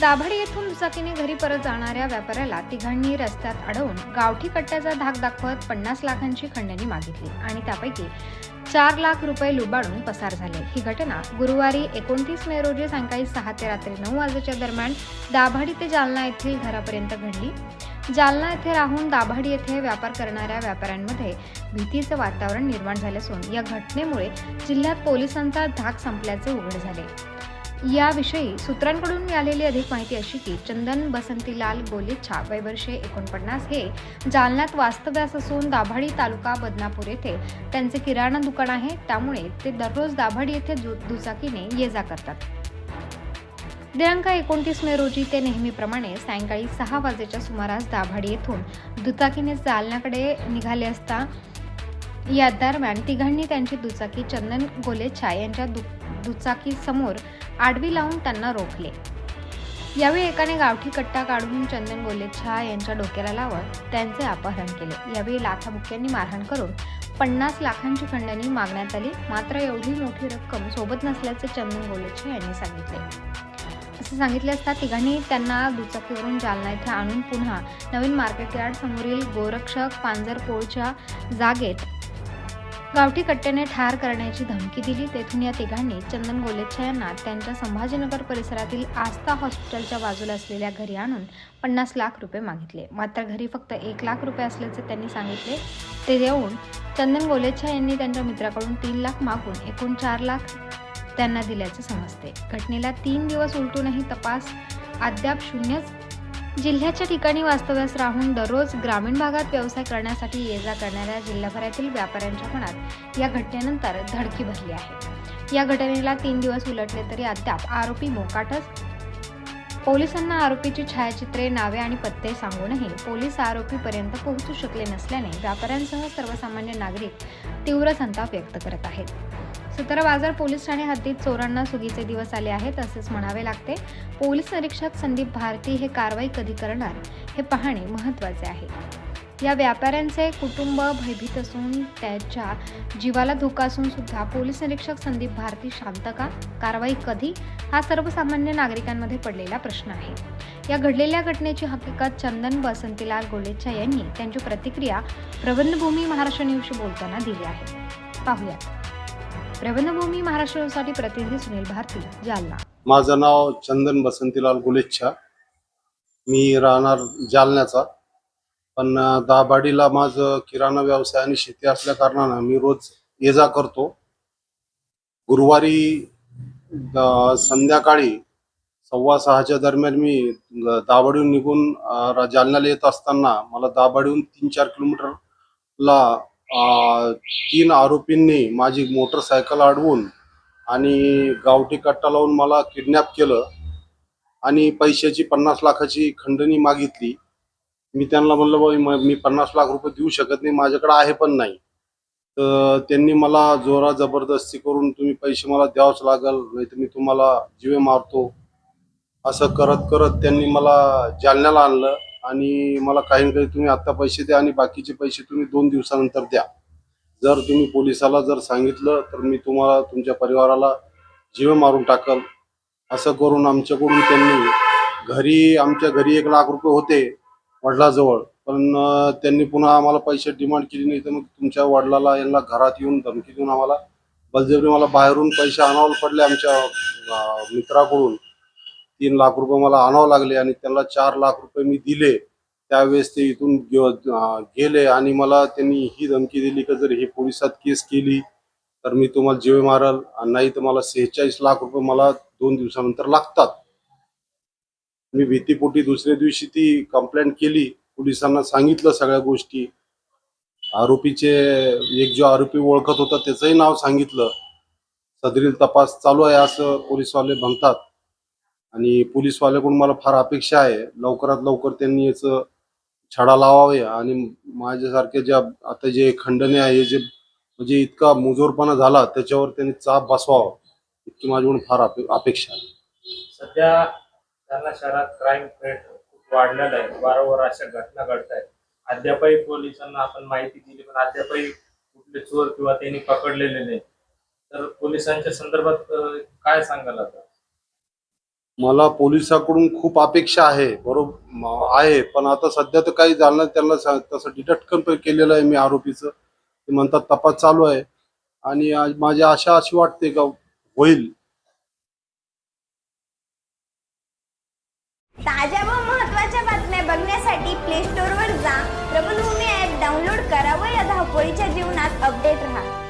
दाभाडी येथून दुचाकीने घरी परत जाणाऱ्या व्यापाऱ्याला तिघांनी रस्त्यात अडवून गावठी कट्ट्याचा धाक दाखवत पन्नास लाखांची खंडणी मागितली आणि त्यापैकी चार लाख रुपये लुबाडून पसार झाले. ही घटना गुरुवारी एकोणतीस मे रोजी सायंकाळी सहा ते रात्री नऊ वाजेच्या दरम्यान दाभाडी ते जालना येथील घरापर्यंत घडली. जालना येथे राहून दाभाडी येथे व्यापार करणाऱ्या व्यापाऱ्यांमध्ये भीतीचं वातावरण निर्माण झाले असून या घटनेमुळे जिल्ह्यात पोलिसांचा धाक संपल्याचे उघड झाले. याविषयी सूत्रांकडून मिळालेली अधिक माहिती अशी की चंदन बसंतीलाल गोलिच्छा वय वर्षे एकोणपन्नास हे जालन्यात वास्तव्यास असून दाभाडी तालुका बदनापूर येथे. त्यांचे किराणा दुकान आहे. त्यामुळे ते दररोज दाभाडी येथे दु- दुचाकीने ये जा करतात. दिनांक एकोणतीस मे रोजी ते नेहमीप्रमाणे सायंकाळी सहा वाजेच्या सुमारास दाभाडी येथून दुचाकीने जालन्याकडे निघाले असता या दरम्यान तिघांनी त्यांची दुचाकी चंदन गोलेछा यांच्या दु दुचाकीसमोर आडवी लावून त्यांना रोखले. यावेळी एकाने गावठी कट्टा काढून चंदन गोलेछा यांच्या डोक्याला लावत त्यांचे अपहरण केले. यावेळी लाथाबुक्यांनी मारहाण करून पन्नास लाखांची खंडणी मागण्यात आली. मात्र एवढी मोठी रक्कम सोबत नसल्याचे चंदन गोलेछा यांनी सांगितले. असे सांगितले असता तिघांनी त्यांना दुचाकीवरून जालना येथे आणून पुन्हा नवीन मार्केट यार्ड समोरील गोरक्षक पांजरपोळच्या जागेत गावठी कट्ट्याने ठार करण्याची धमकी दिली. तेथून या तिघांनी चंदन गोलेच्छा यांना त्यांच्या संभाजीनगर परिसरातील आस्था हॉस्पिटलच्या बाजूला असलेल्या घरी आणून पन्नास लाख रुपये मागितले. मात्र घरी फक्त एक लाख रुपये असल्याचे त्यांनी सांगितले. ते देऊन चंदन गोलेच्छा यांनी त्यांच्या मित्राकडून तीन लाख मागून एकूण चार लाख त्यांना दिल्याचे समजते. घटनेला तीन दिवस उलटूनही तपास अद्याप शून्यच जिल्ह्याच्या ठिकाणी वास्तव्यास राहून दररोज ग्रामीण भागात व्यवसाय करण्यासाठी ये जा करणाऱ्या जिल्हाभरातील व्यापाऱ्यांच्या मनात या घटनेनंतर धडकी भरली आहे. या घटनेला तीन दिवस उलटले तरी अद्याप आरोपी मोकाटच. पोलिसांना आरोपीची छायाचित्रे नावे आणि पत्ते सांगूनही पोलीस आरोपीपर्यंत पोहोचू शकले नसल्याने व्यापाऱ्यांसह सर्वसामान्य नागरिक तीव्र संताप व्यक्त करत आहेत. सुतरा बाजार पोलीस ठाणे हद्दीत चोरांना सुगीचे दिवस आले आहेत असेच म्हणावे लागते. पोलीस निरीक्षक संदीप भारती हे कारवाई कधी करणार हे पाहणे महत्त्वाचे आहे. या व्यापाऱ्यांचे कुटुंब भयभीत असून त्याच्या जीवाला धोका असून सुद्धा पोलीस निरीक्षक संदीप भारती शांत का? कारवाई कधी? हा सर्वसामान्य नागरिकांमध्ये पडलेला प्रश्न आहे. या घडलेल्या घटनेची हकीकत चंदन बसंतीलाल गोलेच्छा यांनी त्यांची प्रतिक्रिया प्रबंधभूमी महाराष्ट्र न्यूजशी बोलताना दिली आहे. पाहूयात. प्रबंधभूमी महाराष्ट्र प्रतिनिधी सुनील भारती जालना. माझं नाव चंदन बसंतीलाल गुलेच्छा. मी राहणार जालन्याचा. पण दाबाडीला माझं किराणा व्यवसाय आणि शेती असल्या कारणानं मी रोज ये जा करतो. गुरुवारी संध्याकाळी सव्वा सहाच्या दरम्यान मी दाबाडीहून दाभाडीहून निघून जालन्याला येत असताना मला दाबाडीहून तीन चार किलोमीटरला तीन आरोपींनी माझी मोटरसायकल अडवून आणि गावठी कट्टा लावून मला किडनॅप केलं आणि पैशाची पन्नास लाखाची खंडणी मागितली. मी त्यांना म्हणलं बाबा मी पन्नास लाख रुपये देऊ शकत नाही माझ्याकडे आहे पण नाही. तर त्यांनी मला जोरा जबरदस्ती करून तुम्ही पैसे मला द्यावंच लागल नाही तर मी तुम्हाला जीवे मारतो. असं करत करत त्यांनी मला जालन्याला आणलं. आणि मला काही ना काही तुम्ही आत्ता पैसे द्या आणि बाकीचे पैसे तुम्ही दोन दिवसानंतर द्या. जर तुम्ही पोलिसाला जर सांगितलं तर मी तुम्हाला तुमच्या परिवाराला जीव मारून टाकल. असं करून आमच्याकडून त्यांनी घरी आमच्या घरी एक लाख रुपये होते वडिलाजवळ. पण त्यांनी पुन्हा आम्हाला पैसे डिमांड केली नाही तर मग तुमच्या वडिलाला यांना घरात येऊन धमकी देऊन आम्हाला बलजबरी मला बाहेरून पैसे आणावं पडले आमच्या मित्राकडून. तीन लाख रुपये मला आणावं लागले आणि त्यांना चार लाख रुपये मी दिले त्यावेळेस ते इथून गेले आणि मला त्यांनी ही धमकी दिली की जर हे पोलिसात केस केली तर मी तुम्हाला जीवे मारल आणि नाही तर मला सेहेचाळीस लाख रुपये मला दोन दिवसानंतर लागतात. मी भीतीपोटी दुसऱ्या दिवशी ती कंप्लेंट केली. पोलिसांना सांगितलं सगळ्या गोष्टी. आरोपीचे एक जो आरोपी ओळखत होता त्याचंही नाव सांगितलं. सदरील तपास चालू आहे असं पोलीसवाले म्हणतात. आणि पोलीसवाल्याकडून मला फार अपेक्षा आहे. लवकरात लवकर त्यांनी याचं छडा लावावे आणि माझ्यासारखे ज्या आता जे खंडने आहे जे म्हणजे इतका मुजोरपणा झाला त्याच्यावर त्यांनी चाप बसवावा. इतकी माझ्याकडून फार अपेक्षा आहे. सध्या त्यांना शहरात क्राईम रेट खूप वाढलेला आहे. वारंवार अशा घटना घडत आहेत अद्यापही पोलिसांना आपण माहिती दिली पण अद्यापही कुठले चोर किंवा त्यांनी पकडलेले नाही तर पोलिसांच्या संदर्भात काय सांगाल आता? मला पोलिसाकडून खूप अपेक्षा आहे बरोबर आहे पण आता सध्या तर काही झालं त्यांना सा- तसं डिटेक्ट केलेलं आहे मी आरोपीचं. ते म्हणतात तपास चालू आहे. आणि माझी आशा अशी वाटते का होईल. ताज्या व महत्त्वाच्या बातम्या बघण्यासाठी प्ले स्टोअरवर जा. प्रबलभूमी ऍप डाउनलोड करा व या धावपळीच्या जीवनात अपडेट राहा.